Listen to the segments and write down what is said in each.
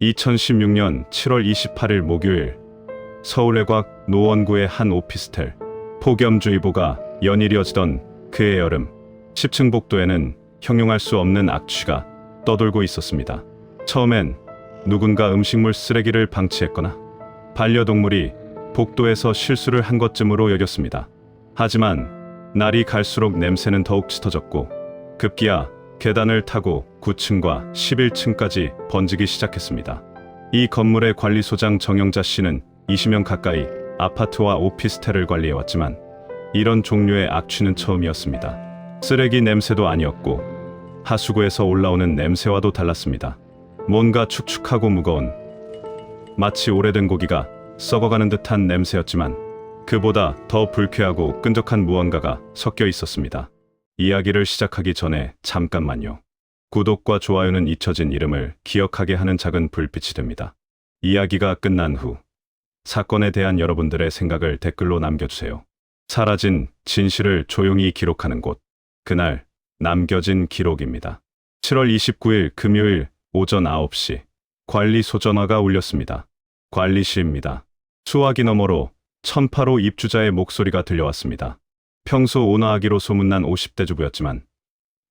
2016년 7월 28일 목요일 서울외곽 노원구의 한 오피스텔 폭염주의보가 연일 이어지던 그의 여름 10층 복도에는 형용할 수 없는 악취가 떠돌고 있었습니다. 처음엔 누군가 음식물 쓰레기를 방치했거나 반려동물이 복도에서 실수를 한 것쯤으로 여겼습니다. 하지만 날이 갈수록 냄새는 더욱 짙어졌고 급기야 계단을 타고 9층과 11층까지 번지기 시작했습니다. 이 건물의 관리소장 정영자 씨는 20년 가까이 아파트와 오피스텔을 관리해왔지만 이런 종류의 악취는 처음이었습니다. 쓰레기 냄새도 아니었고 하수구에서 올라오는 냄새와도 달랐습니다. 뭔가 축축하고 무거운 마치 오래된 고기가 썩어가는 듯한 냄새였지만 그보다 더 불쾌하고 끈적한 무언가가 섞여 있었습니다. 이야기를 시작하기 전에 잠깐만요. 구독과 좋아요는 잊혀진 이름을 기억하게 하는 작은 불빛이 됩니다. 이야기가 끝난 후 사건에 대한 여러분들의 생각을 댓글로 남겨주세요. 사라진 진실을 조용히 기록하는 곳. 그날 남겨진 기록입니다. 7월 29일 금요일 오전 9시 관리소 전화가 울렸습니다. 관리실입니다. 수화기 너머로 1008호 입주자의 목소리가 들려왔습니다. 평소 온화하기로 소문난 50대 주부였지만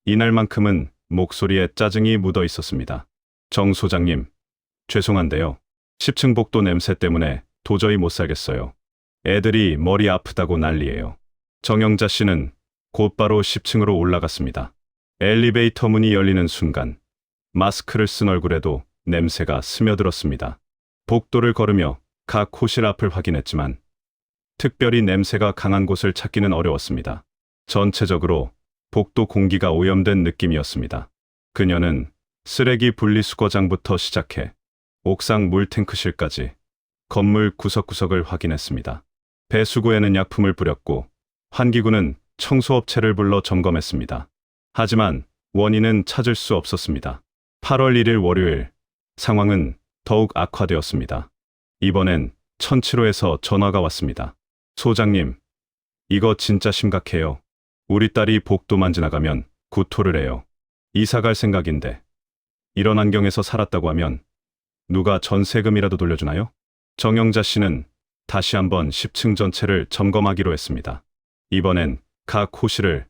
이날만큼은 목소리에 짜증이 묻어 있었습니다. 정 소장님, 죄송한데요. 10층 복도 냄새 때문에 도저히 못 살겠어요. 애들이 머리 아프다고 난리예요. 정영자 씨는 곧바로 10층으로 올라갔습니다. 엘리베이터 문이 열리는 순간 마스크를 쓴 얼굴에도 냄새가 스며들었습니다. 복도를 걸으며 각 호실 앞을 확인했지만 특별히 냄새가 강한 곳을 찾기는 어려웠습니다. 전체적으로 복도 공기가 오염된 느낌이었습니다. 그녀는 쓰레기 분리수거장부터 시작해 옥상 물탱크실까지 건물 구석구석을 확인했습니다. 배수구에는 약품을 뿌렸고 환기구는 청소업체를 불러 점검했습니다. 하지만 원인은 찾을 수 없었습니다. 8월 1일 월요일 상황은 더욱 악화되었습니다. 이번엔 1007호에서 전화가 왔습니다. 소장님, 이거 진짜 심각해요. 우리 딸이 복도만 지나가면 구토를 해요. 이사 갈 생각인데 이런 환경에서 살았다고 하면 누가 전세금이라도 돌려주나요? 정영자 씨는 다시 한번 10층 전체를 점검하기로 했습니다. 이번엔 각 호실을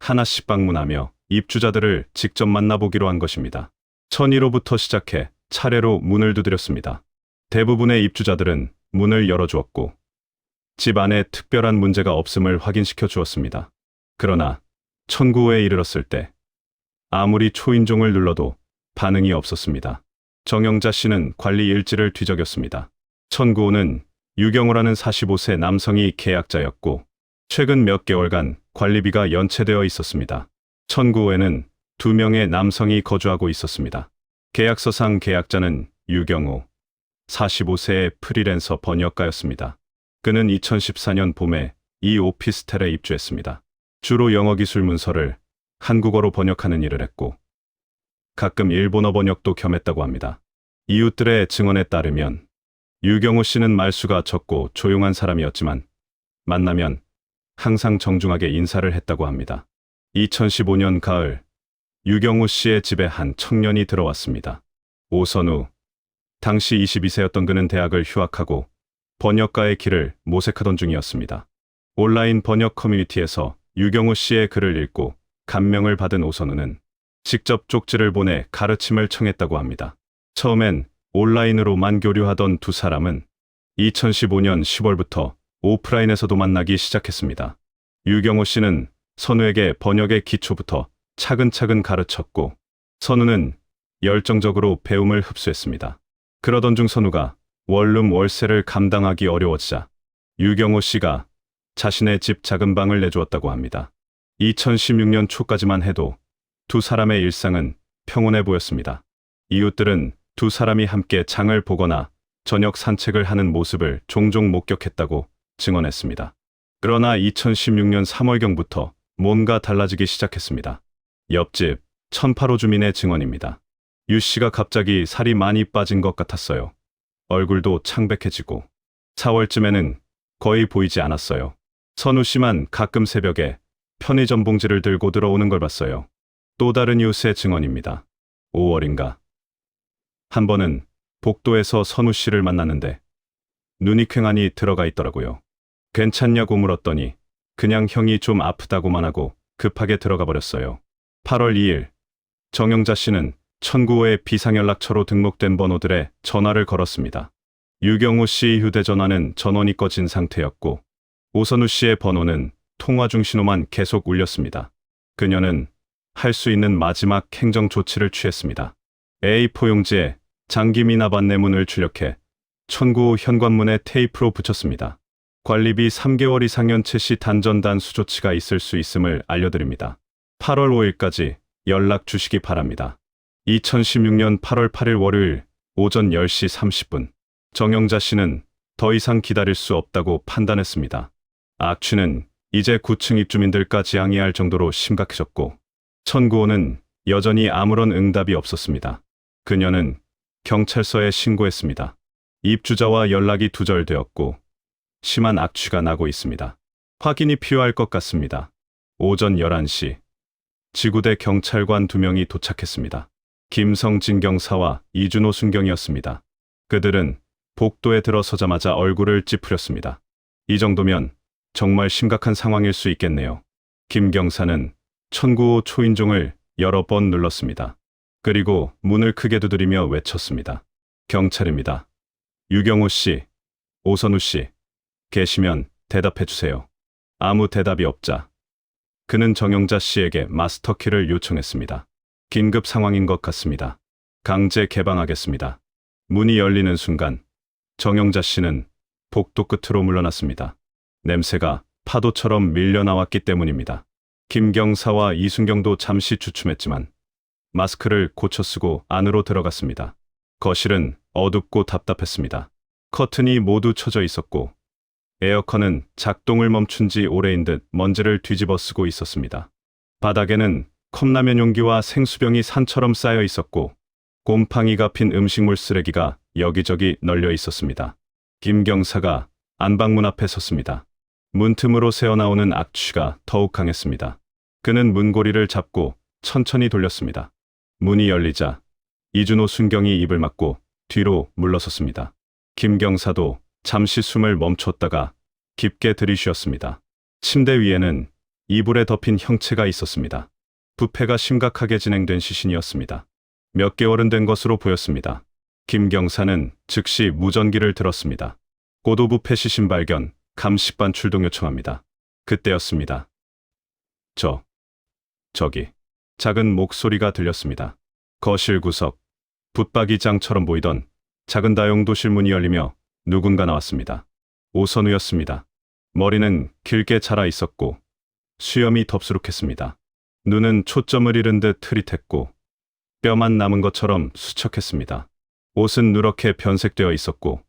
하나씩 방문하며 입주자들을 직접 만나보기로 한 것입니다. 1001호부터 시작해 차례로 문을 두드렸습니다. 대부분의 입주자들은 문을 열어주었고 집 안에 특별한 문제가 없음을 확인시켜 주었습니다. 그러나 1009호에 이르렀을 때 아무리 초인종을 눌러도 반응이 없었습니다. 정영자 씨는 관리 일지를 뒤적였습니다. 1009호는 유경호라는 45세 남성이 계약자였고 최근 몇 개월간 관리비가 연체되어 있었습니다. 1009호에는 두 명의 남성이 거주하고 있었습니다. 계약서상 계약자는 유경호, 45세의 프리랜서 번역가였습니다. 그는 2014년 봄에 이 오피스텔에 입주했습니다. 주로 영어 기술 문서를 한국어로 번역하는 일을 했고 가끔 일본어 번역도 겸했다고 합니다. 이웃들의 증언에 따르면 유경호 씨는 말수가 적고 조용한 사람이었지만 만나면 항상 정중하게 인사를 했다고 합니다. 2015년 가을 유경호 씨의 집에 한 청년이 들어왔습니다. 오선우. 당시 22세였던 그는 대학을 휴학하고 번역가의 길을 모색하던 중이었습니다. 온라인 번역 커뮤니티에서 유경호 씨의 글을 읽고 감명을 받은 오선우는 직접 쪽지를 보내 가르침을 청했다고 합니다. 처음엔 온라인으로만 교류하던 두 사람은 2015년 10월부터 오프라인에서도 만나기 시작했습니다. 유경호 씨는 선우에게 번역의 기초부터 차근차근 가르쳤고 선우는 열정적으로 배움을 흡수했습니다. 그러던 중 선우가 원룸 월세를 감당하기 어려워지자 유경호 씨가 자신의 집 작은 방을 내주었다고 합니다. 2016년 초까지만 해도 두 사람의 일상은 평온해 보였습니다. 이웃들은 두 사람이 함께 장을 보거나 저녁 산책을 하는 모습을 종종 목격했다고 증언했습니다. 그러나 2016년 3월경부터 뭔가 달라지기 시작했습니다. 옆집 1008호 주민의 증언입니다. 유 씨가 갑자기 살이 많이 빠진 것 같았어요. 얼굴도 창백해지고 4월쯤에는 거의 보이지 않았어요. 선우 씨만 가끔 새벽에 편의점 봉지를 들고 들어오는 걸 봤어요. 또 다른 이웃의 증언입니다. 5월인가. 한 번은 복도에서 선우 씨를 만났는데 눈이 퀭하니 들어가 있더라고요. 괜찮냐고 물었더니 그냥 형이 좀 아프다고만 하고 급하게 들어가 버렸어요. 8월 2일 정영자 씨는 천구호의 비상연락처로 등록된 번호들에 전화를 걸었습니다. 유경우 씨 휴대전화는 전원이 꺼진 상태였고 오선우 씨의 번호는 통화 중 신호만 계속 울렸습니다. 그녀는 할 수 있는 마지막 행정 조치를 취했습니다. A4 용지에 장기민 아반내문을 출력해 천구호 현관문에 테이프로 붙였습니다. 관리비 3개월 이상 연체 시 단전 단 수 조치가 있을 수 있음을 알려드립니다. 8월 5일까지 연락 주시기 바랍니다. 2016년 8월 8일 월요일 오전 10시 30분 정영자 씨는 더 이상 기다릴 수 없다고 판단했습니다. 악취는 이제 9층 입주민들까지 항의할 정도로 심각해졌고 천구호는 여전히 아무런 응답이 없었습니다. 그녀는 경찰서에 신고했습니다. 입주자와 연락이 두절되었고 심한 악취가 나고 있습니다. 확인이 필요할 것 같습니다. 오전 11시 지구대 경찰관 두 명이 도착했습니다. 김성진 경사와 이준호 순경이었습니다. 그들은 복도에 들어서자마자 얼굴을 찌푸렸습니다. 이 정도면 정말 심각한 상황일 수 있겠네요. 김 경사는 천구호 초인종을 여러 번 눌렀습니다. 그리고 문을 크게 두드리며 외쳤습니다. 경찰입니다. 유경호 씨, 오선우 씨, 계시면 대답해 주세요. 아무 대답이 없자 그는 정영자 씨에게 마스터키를 요청했습니다. 긴급 상황인 것 같습니다. 강제 개방하겠습니다. 문이 열리는 순간 정영자 씨는 복도 끝으로 물러났습니다. 냄새가 파도처럼 밀려나왔기 때문입니다. 김경사와 이순경도 잠시 주춤했지만 마스크를 고쳐 쓰고 안으로 들어갔습니다. 거실은 어둡고 답답했습니다. 커튼이 모두 쳐져 있었고 에어컨은 작동을 멈춘 지 오래인 듯 먼지를 뒤집어 쓰고 있었습니다. 바닥에는 컵라면 용기와 생수병이 산처럼 쌓여 있었고 곰팡이가 핀 음식물 쓰레기가 여기저기 널려 있었습니다. 김경사가 안방문 앞에 섰습니다. 문틈으로 새어나오는 악취가 더욱 강했습니다. 그는 문고리를 잡고 천천히 돌렸습니다. 문이 열리자 이준호 순경이 입을 막고 뒤로 물러섰습니다. 김경사도 잠시 숨을 멈췄다가 깊게 들이쉬었습니다. 침대 위에는 이불에 덮인 형체가 있었습니다. 부패가 심각하게 진행된 시신이었습니다. 몇 개월은 된 것으로 보였습니다. 김경사는 즉시 무전기를 들었습니다. 고도 부패 시신 발견, 감식반 출동 요청합니다. 그때였습니다. 저, 저기, 작은 목소리가 들렸습니다. 거실 구석, 붙박이장처럼 보이던 작은 다용도실 문이 열리며 누군가 나왔습니다. 오선우였습니다. 머리는 길게 자라 있었고 수염이 덥수룩했습니다. 눈은 초점을 잃은 듯 흐릿했고 뼈만 남은 것처럼 수척했습니다. 옷은 누렇게 변색되어 있었고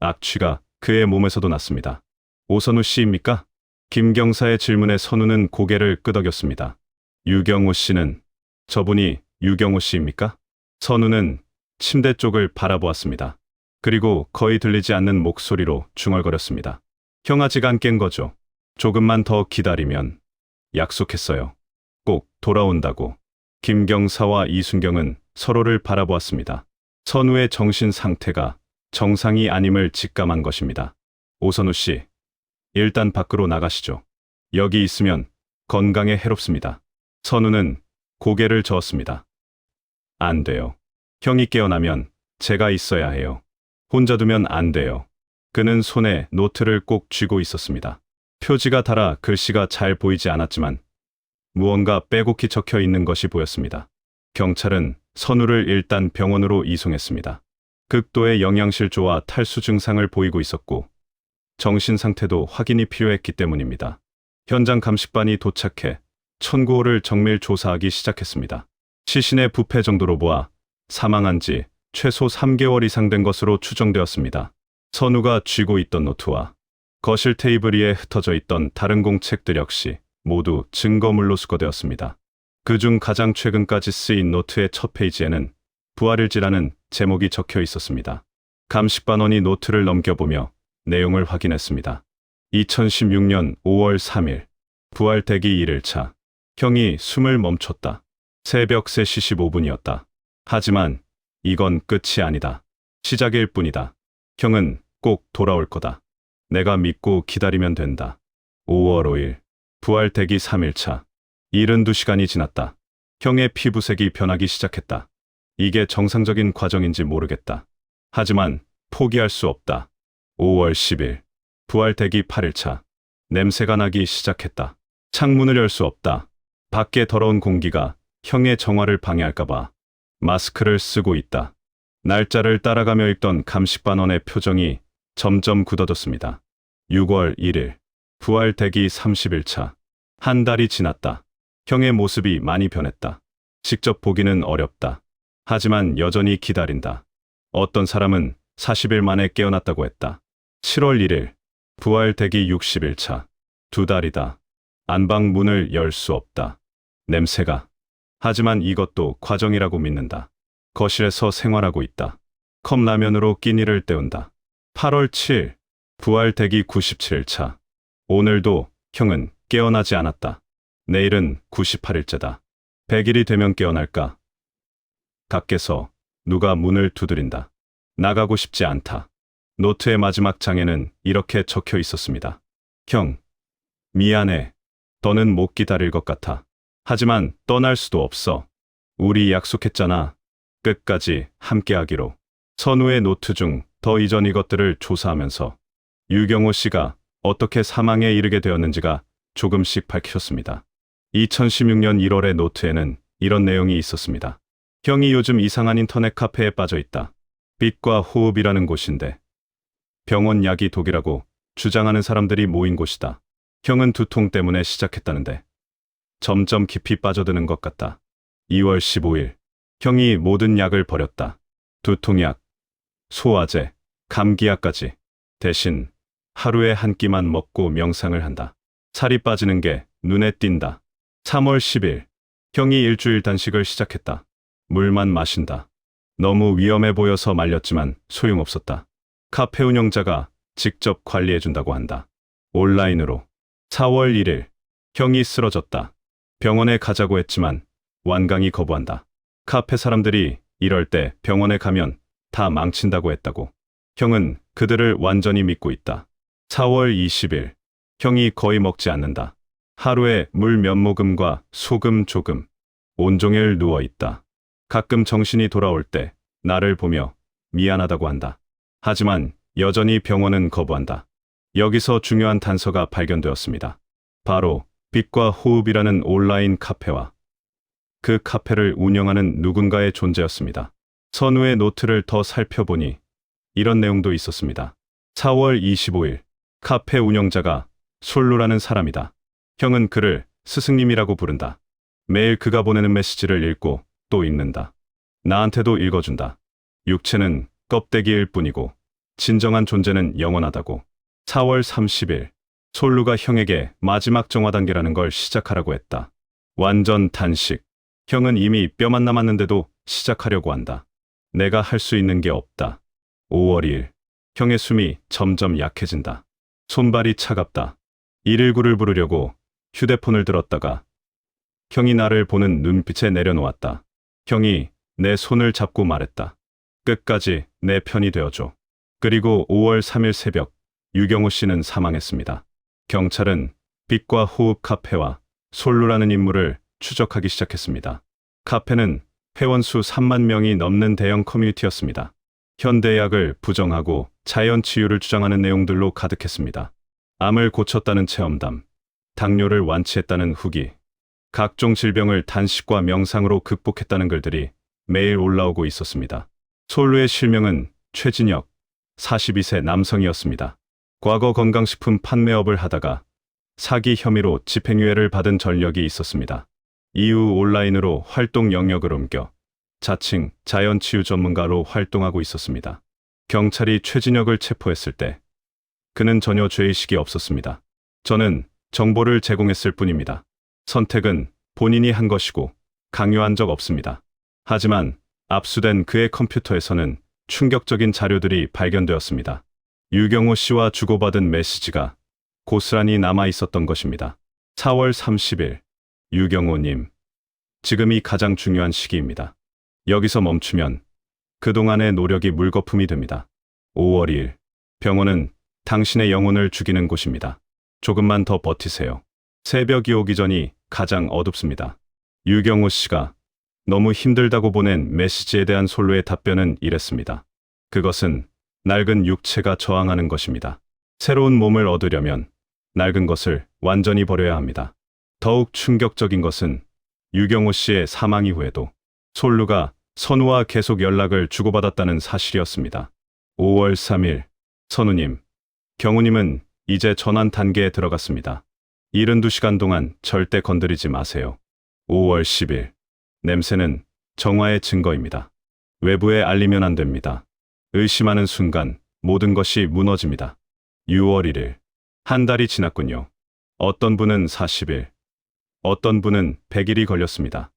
악취가 그의 몸에서도 났습니다. 오선우 씨입니까? 김경사의 질문에 선우는 고개를 끄덕였습니다. 유경호 씨는 저분이 유경호 씨입니까? 선우는 침대 쪽을 바라보았습니다. 그리고 거의 들리지 않는 목소리로 중얼거렸습니다. 형 아직 안 깬 거죠? 조금만 더 기다리면 약속했어요. 꼭 돌아온다고. 김경사와 이순경은 서로를 바라보았습니다. 선우의 정신 상태가 정상이 아님을 직감한 것입니다. 오선우 씨, 일단 밖으로 나가시죠. 여기 있으면 건강에 해롭습니다. 선우는 고개를 저었습니다. 안 돼요. 형이 깨어나면 제가 있어야 해요. 혼자 두면 안 돼요. 그는 손에 노트를 꼭 쥐고 있었습니다. 표지가 달아 글씨가 잘 보이지 않았지만 무언가 빼곡히 적혀 있는 것이 보였습니다. 경찰은 선우를 일단 병원으로 이송했습니다. 극도의 영양실조와 탈수 증상을 보이고 있었고 정신 상태도 확인이 필요했기 때문입니다. 현장 감식반이 도착해 천구호를 정밀 조사하기 시작했습니다. 시신의 부패 정도로 보아 사망한 지 최소 3개월 이상 된 것으로 추정되었습니다. 선우가 쥐고 있던 노트와 거실 테이블 위에 흩어져 있던 다른 공책들 역시 모두 증거물로 수거되었습니다. 그중 가장 최근까지 쓰인 노트의 첫 페이지에는 부활일지라는 제목이 적혀 있었습니다. 감식반원이 노트를 넘겨보며 내용을 확인했습니다. 2016년 5월 3일 부활 대기 1일차 형이 숨을 멈췄다. 새벽 3시 15분이었다. 하지만 이건 끝이 아니다. 시작일 뿐이다. 형은 꼭 돌아올 거다. 내가 믿고 기다리면 된다. 5월 5일. 부활 대기 3일차. 72시간이 지났다. 형의 피부색이 변하기 시작했다. 이게 정상적인 과정인지 모르겠다. 하지만 포기할 수 없다. 5월 10일. 부활 대기 8일차. 냄새가 나기 시작했다. 창문을 열 수 없다. 밖에 더러운 공기가 형의 정화를 방해할까봐 마스크를 쓰고 있다. 날짜를 따라가며 읽던 감식반원의 표정이 점점 굳어졌습니다. 6월 1일. 부활 대기 30일차. 한 달이 지났다. 형의 모습이 많이 변했다. 직접 보기는 어렵다. 하지만 여전히 기다린다. 어떤 사람은 40일 만에 깨어났다고 했다. 7월 1일. 부활 대기 60일차. 두 달이다. 안방 문을 열 수 없다. 냄새가. 하지만 이것도 과정이라고 믿는다. 거실에서 생활하고 있다. 컵라면으로 끼니를 때운다. 8월 7일. 부활 대기 97일차. 오늘도 형은 깨어나지 않았다. 내일은 98일째다. 100일이 되면 깨어날까? 밖에서 누가 문을 두드린다. 나가고 싶지 않다. 노트의 마지막 장에는 이렇게 적혀 있었습니다. 형, 미안해. 너는 못 기다릴 것 같아. 하지만 떠날 수도 없어. 우리 약속했잖아. 끝까지 함께하기로. 선우의 노트 중 더 이전 이것들을 조사하면서 유경호 씨가 어떻게 사망에 이르게 되었는지가 조금씩 밝혀졌습니다. 2016년 1월의 노트에는 이런 내용이 있었습니다. 형이 요즘 이상한 인터넷 카페에 빠져 있다. 빛과 호흡이라는 곳인데 병원 약이 독이라고 주장하는 사람들이 모인 곳이다. 형은 두통 때문에 시작했다는데 점점 깊이 빠져드는 것 같다. 2월 15일 형이 모든 약을 버렸다. 두통약, 소화제, 감기약까지 대신 하루에 한 끼만 먹고 명상을 한다. 살이 빠지는 게 눈에 띈다. 3월 10일 형이 일주일 단식을 시작했다. 물만 마신다. 너무 위험해 보여서 말렸지만 소용없었다. 카페 운영자가 직접 관리해준다고 한다. 온라인으로 4월 1일 형이 쓰러졌다. 병원에 가자고 했지만 완강히 거부한다. 카페 사람들이 이럴 때 병원에 가면 다 망친다고 했다고. 형은 그들을 완전히 믿고 있다. 4월 20일 형이 거의 먹지 않는다. 하루에 물 몇 모금과 소금 조금 온종일 누워 있다. 가끔 정신이 돌아올 때 나를 보며 미안하다고 한다. 하지만 여전히 병원은 거부한다. 여기서 중요한 단서가 발견되었습니다. 바로 빛과 호흡이라는 온라인 카페와 그 카페를 운영하는 누군가의 존재였습니다. 선우의 노트를 더 살펴보니 이런 내용도 있었습니다. 4월 25일 카페 운영자가 솔루라는 사람이다. 형은 그를 스승님이라고 부른다. 매일 그가 보내는 메시지를 읽고 또 읽는다. 나한테도 읽어준다. 육체는 껍데기일 뿐이고 진정한 존재는 영원하다고. 4월 30일 솔루가 형에게 마지막 정화 단계라는 걸 시작하라고 했다. 완전 단식. 형은 이미 뼈만 남았는데도 시작하려고 한다. 내가 할 수 있는 게 없다. 5월 2일. 형의 숨이 점점 약해진다. 손발이 차갑다. 119를 부르려고 휴대폰을 들었다가 형이 나를 보는 눈빛에 내려놓았다. 형이 내 손을 잡고 말했다. 끝까지 내 편이 되어줘. 그리고 5월 3일 새벽 유경호 씨는 사망했습니다. 경찰은 빛과 호흡 카페와 솔루라는 인물을 추적하기 시작했습니다. 카페는 회원수 3만 명이 넘는 대형 커뮤니티였습니다. 현대약을 부정하고 자연 치유를 주장하는 내용들로 가득했습니다. 암을 고쳤다는 체험담, 당뇨를 완치했다는 후기, 각종 질병을 단식과 명상으로 극복했다는 글들이 매일 올라오고 있었습니다. 솔루의 실명은 최진혁, 42세 남성이었습니다. 과거 건강식품 판매업을 하다가 사기 혐의로 집행유예를 받은 전력이 있었습니다. 이후 온라인으로 활동 영역을 옮겨 자칭 자연치유 전문가로 활동하고 있었습니다. 경찰이 최진혁을 체포했을 때 그는 전혀 죄의식이 없었습니다. 저는 정보를 제공했을 뿐입니다. 선택은 본인이 한 것이고 강요한 적 없습니다. 하지만 압수된 그의 컴퓨터에서는 충격적인 자료들이 발견되었습니다. 유경호 씨와 주고받은 메시지가 고스란히 남아 있었던 것입니다. 4월 30일 유경호님 지금이 가장 중요한 시기입니다. 여기서 멈추면 그동안의 노력이 물거품이 됩니다. 5월 2일. 병원은 당신의 영혼을 죽이는 곳입니다. 조금만 더 버티세요. 새벽이 오기 전이 가장 어둡습니다. 유경호 씨가 너무 힘들다고 보낸 메시지에 대한 솔로의 답변은 이랬습니다. 그것은 낡은 육체가 저항하는 것입니다. 새로운 몸을 얻으려면 낡은 것을 완전히 버려야 합니다. 더욱 충격적인 것은 유경호 씨의 사망 이후에도 솔루가 선우와 계속 연락을 주고받았다는 사실이었습니다. 5월 3일, 선우님, 경우님은 이제 전환 단계에 들어갔습니다. 72시간 동안 절대 건드리지 마세요. 5월 10일, 냄새는 정화의 증거입니다. 외부에 알리면 안 됩니다. 의심하는 순간 모든 것이 무너집니다. 6월 1일, 한 달이 지났군요. 어떤 분은 40일, 어떤 분은 100일이 걸렸습니다.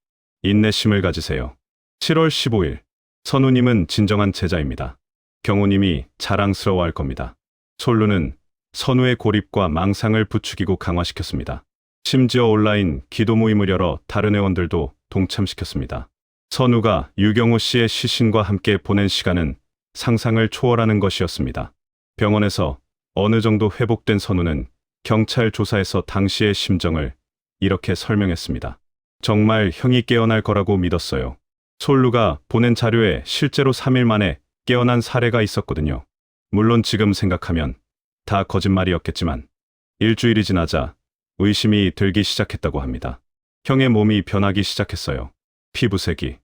인내심을 가지세요. 7월 15일, 선우님은 진정한 제자입니다. 경호님이 자랑스러워할 겁니다. 솔루는 선우의 고립과 망상을 부추기고 강화시켰습니다. 심지어 온라인 기도 모임을 열어 다른 회원들도 동참시켰습니다. 선우가 유경호 씨의 시신과 함께 보낸 시간은 상상을 초월하는 것이었습니다. 병원에서 어느 정도 회복된 선우는 경찰 조사에서 당시의 심정을 이렇게 설명했습니다. 정말 형이 깨어날 거라고 믿었어요. 솔루가 보낸 자료에 실제로 3일 만에 깨어난 사례가 있었거든요. 물론 지금 생각하면 다 거짓말이었겠지만 일주일이 지나자 의심이 들기 시작했다고 합니다. 형의 몸이 변하기 시작했어요. 피부색이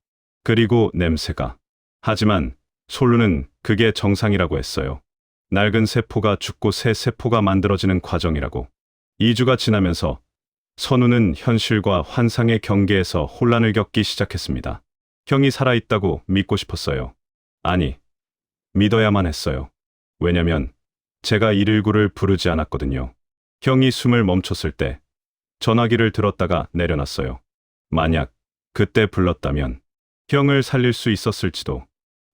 그리고 냄새가. 하지만 솔루는 그게 정상이라고 했어요. 낡은 세포가 죽고 새 세포가 만들어지는 과정이라고. 2주가 지나면서 선우는 현실과 환상의 경계에서 혼란을 겪기 시작했습니다. 형이 살아있다고 믿고 싶었어요. 아니, 믿어야만 했어요. 왜냐면 제가 119를 부르지 않았거든요. 형이 숨을 멈췄을 때 전화기를 들었다가 내려놨어요. 만약 그때 불렀다면 형을 살릴 수 있었을지도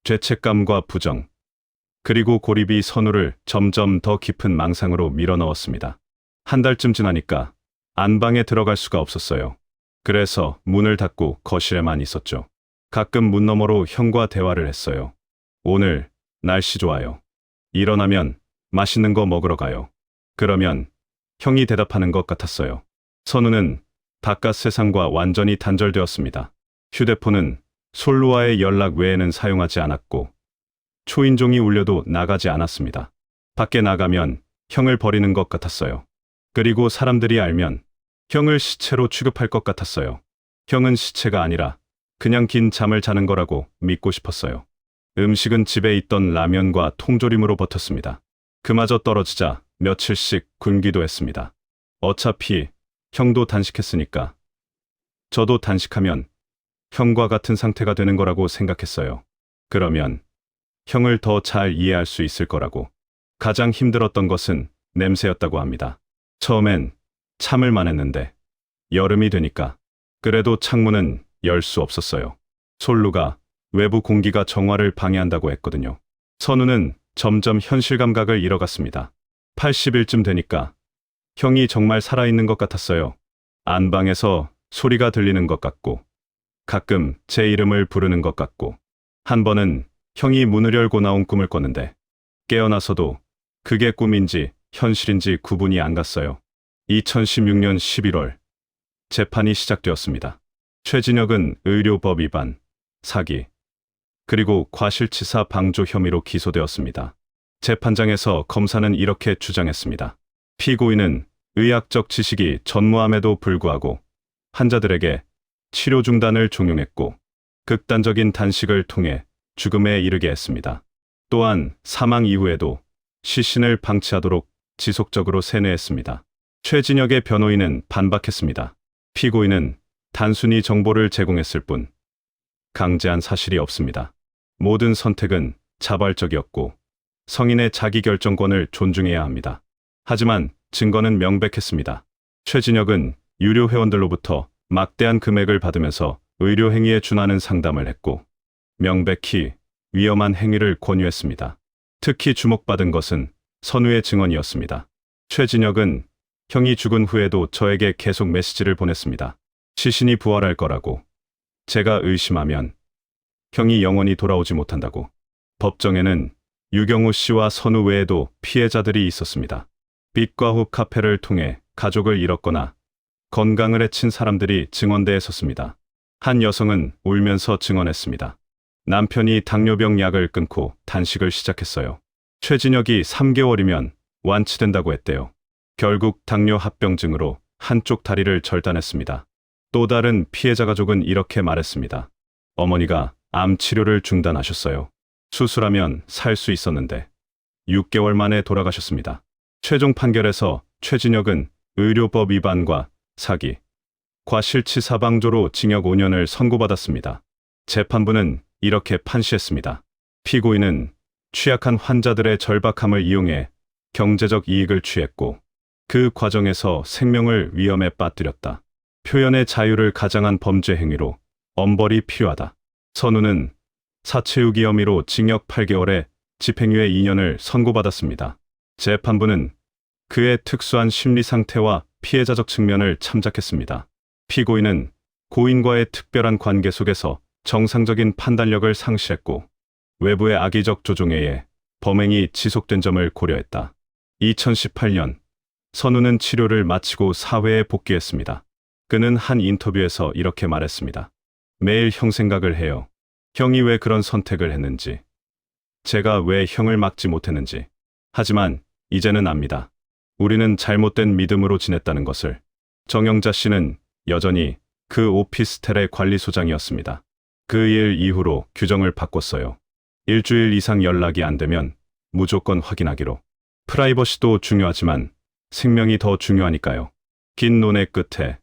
죄책감과 부정 그리고 고립이 선우를 점점 더 깊은 망상으로 밀어넣었습니다. 한 달쯤 지나니까 안방에 들어갈 수가 없었어요. 그래서 문을 닫고 거실에만 있었죠. 가끔 문 너머로 형과 대화를 했어요. 오늘 날씨 좋아요. 일어나면 맛있는 거 먹으러 가요. 그러면 형이 대답하는 것 같았어요. 선우는 바깥 세상과 완전히 단절되었습니다. 휴대폰은 솔루와의 연락 외에는 사용하지 않았고 초인종이 울려도 나가지 않았습니다. 밖에 나가면 형을 버리는 것 같았어요. 그리고 사람들이 알면 형을 시체로 취급할 것 같았어요. 형은 시체가 아니라 그냥 긴 잠을 자는 거라고 믿고 싶었어요. 음식은 집에 있던 라면과 통조림으로 버텼습니다. 그마저 떨어지자 며칠씩 굶기도 했습니다. 어차피 형도 단식했으니까 저도 단식하면 형과 같은 상태가 되는 거라고 생각했어요. 그러면 형을 더 잘 이해할 수 있을 거라고. 가장 힘들었던 것은 냄새였다고 합니다. 처음엔 참을만 했는데 여름이 되니까 그래도 창문은 열 수 없었어요. 솔루가 외부 공기가 정화를 방해한다고 했거든요. 선우는 점점 현실 감각을 잃어갔습니다. 80일쯤 되니까 형이 정말 살아있는 것 같았어요. 안방에서 소리가 들리는 것 같고 가끔 제 이름을 부르는 것 같고 한 번은 형이 문을 열고 나온 꿈을 꿨는데 깨어나서도 그게 꿈인지 현실인지 구분이 안 갔어요. 2016년 11월 재판이 시작되었습니다. 최진혁은 의료법 위반, 사기, 그리고 과실치사 방조 혐의로 기소되었습니다. 재판장에서 검사는 이렇게 주장했습니다. 피고인은 의학적 지식이 전무함에도 불구하고 환자들에게 치료 중단을 종용했고 극단적인 단식을 통해 죽음에 이르게 했습니다. 또한 사망 이후에도 시신을 방치하도록 지속적으로 세뇌했습니다. 최진혁의 변호인은 반박했습니다. 피고인은 단순히 정보를 제공했을 뿐 강제한 사실이 없습니다. 모든 선택은 자발적이었고 성인의 자기결정권을 존중해야 합니다. 하지만 증거는 명백했습니다. 최진혁은 유료 회원들로부터 막대한 금액을 받으면서 의료 행위에 준하는 상담을 했고 명백히 위험한 행위를 권유했습니다. 특히 주목받은 것은 선우의 증언이었습니다. 최진혁은 형이 죽은 후에도 저에게 계속 메시지를 보냈습니다. 시신이 부활할 거라고. 제가 의심하면 형이 영원히 돌아오지 못한다고. 법정에는 유경호 씨와 선우 외에도 피해자들이 있었습니다. 빛과 호 카페를 통해 가족을 잃었거나 건강을 해친 사람들이 증언대에 섰습니다. 한 여성은 울면서 증언했습니다. 남편이 당뇨병 약을 끊고 단식을 시작했어요. 최진혁이 3개월이면 완치된다고 했대요. 결국 당뇨 합병증으로 한쪽 다리를 절단했습니다. 또 다른 피해자 가족은 이렇게 말했습니다. 어머니가 암 치료를 중단하셨어요. 수술하면 살 수 있었는데 6개월 만에 돌아가셨습니다. 최종 판결에서 최진혁은 의료법 위반과 사기, 과실치 사방조로 징역 5년을 선고받았습니다. 재판부는 이렇게 판시했습니다. 피고인은 취약한 환자들의 절박함을 이용해 경제적 이익을 취했고 그 과정에서 생명을 위험에 빠뜨렸다. 표현의 자유를 가장한 범죄 행위로 엄벌이 필요하다. 선우는 사체유기 혐의로 징역 8개월에 집행유예 2년을 선고받았습니다. 재판부는 그의 특수한 심리 상태와 피해자적 측면을 참작했습니다. 피고인은 고인과의 특별한 관계 속에서 정상적인 판단력을 상실했고 외부의 악의적 조종에 의해 범행이 지속된 점을 고려했다. 2018년 선우는 치료를 마치고 사회에 복귀했습니다. 그는 한 인터뷰에서 이렇게 말했습니다. 매일 형 생각을 해요. 형이 왜 그런 선택을 했는지. 제가 왜 형을 막지 못했는지. 하지만 이제는 압니다. 우리는 잘못된 믿음으로 지냈다는 것을. 정영자 씨는 여전히 그 오피스텔의 관리소장이었습니다. 그 일 이후로 규정을 바꿨어요. 일주일 이상 연락이 안 되면 무조건 확인하기로. 프라이버시도 중요하지만 생명이 더 중요하니까요. 긴 논의 끝에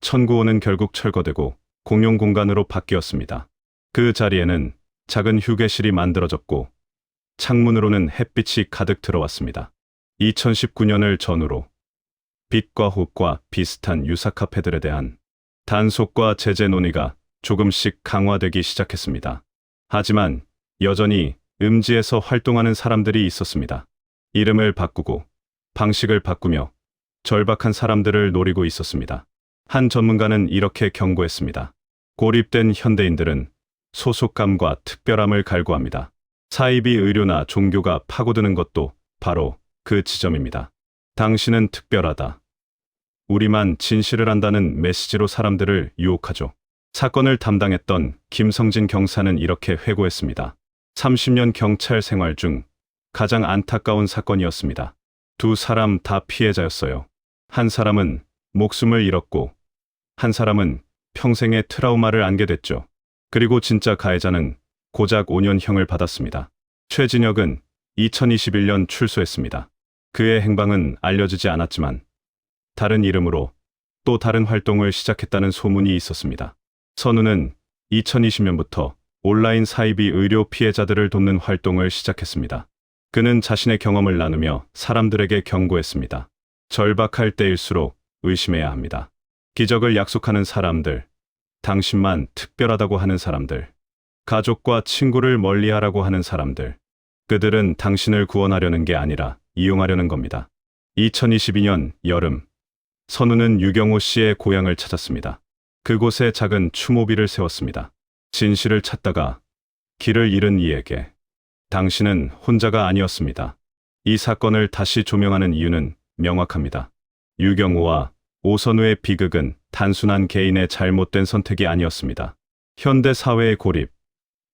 천구호는 결국 철거되고 공용 공간으로 바뀌었습니다. 그 자리에는 작은 휴게실이 만들어졌고 창문으로는 햇빛이 가득 들어왔습니다. 2019년을 전후로 빛과 호흡과 비슷한 유사 카페들에 대한 단속과 제재 논의가 조금씩 강화되기 시작했습니다. 하지만 여전히 음지에서 활동하는 사람들이 있었습니다. 이름을 바꾸고 방식을 바꾸며 절박한 사람들을 노리고 있었습니다. 한 전문가는 이렇게 경고했습니다. 고립된 현대인들은 소속감과 특별함을 갈구합니다. 사이비 의료나 종교가 파고드는 것도 바로 그 지점입니다. 당신은 특별하다. 우리만 진실을 한다는 메시지로 사람들을 유혹하죠. 사건을 담당했던 김성진 경사는 이렇게 회고했습니다. 30년 경찰 생활 중 가장 안타까운 사건이었습니다. 두 사람 다 피해자였어요. 한 사람은 목숨을 잃었고, 한 사람은 평생의 트라우마를 안게 됐죠. 그리고 진짜 가해자는 고작 5년형을 받았습니다. 최진혁은 2021년 출소했습니다. 그의 행방은 알려지지 않았지만 다른 이름으로 또 다른 활동을 시작했다는 소문이 있었습니다. 선우는 2020년부터 온라인 사이비 의료 피해자들을 돕는 활동을 시작했습니다. 그는 자신의 경험을 나누며 사람들에게 경고했습니다. 절박할 때일수록 의심해야 합니다. 기적을 약속하는 사람들, 당신만 특별하다고 하는 사람들, 가족과 친구를 멀리하라고 하는 사람들, 그들은 당신을 구원하려는 게 아니라 이용하려는 겁니다. 2022년 여름, 선우는 유경호 씨의 고향을 찾았습니다. 그곳에 작은 추모비를 세웠습니다. 진실을 찾다가 길을 잃은 이에게 당신은 혼자가 아니었습니다. 이 사건을 다시 조명하는 이유는 명확합니다. 유경호와 오선우의 비극은 단순한 개인의 잘못된 선택이 아니었습니다. 현대 사회의 고립,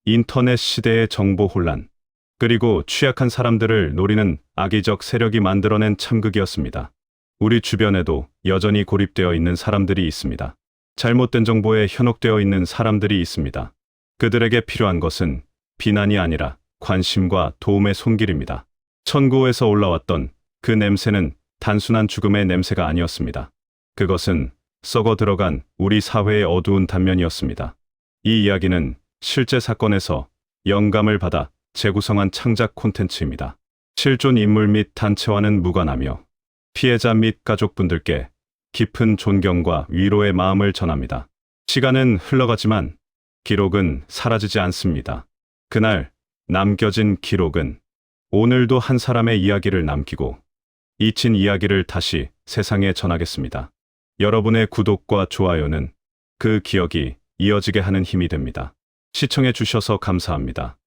인터넷 시대의 정보 혼란, 그리고 취약한 사람들을 노리는 악의적 세력이 만들어낸 참극이었습니다. 우리 주변에도 여전히 고립되어 있는 사람들이 있습니다. 잘못된 정보에 현혹되어 있는 사람들이 있습니다. 그들에게 필요한 것은 비난이 아니라 관심과 도움의 손길입니다. 천고에서 올라왔던 그 냄새는 단순한 죽음의 냄새가 아니었습니다. 그것은 썩어 들어간 우리 사회의 어두운 단면이었습니다. 이 이야기는 실제 사건에서 영감을 받아 재구성한 창작 콘텐츠입니다. 실존 인물 및 단체와는 무관하며 피해자 및 가족분들께 깊은 존경과 위로의 마음을 전합니다. 시간은 흘러가지만 기록은 사라지지 않습니다. 그날 남겨진 기록은 오늘도 한 사람의 이야기를 남기고 잊힌 이야기를 다시 세상에 전하겠습니다. 여러분의 구독과 좋아요는 그 기억이 이어지게 하는 힘이 됩니다. 시청해 주셔서 감사합니다.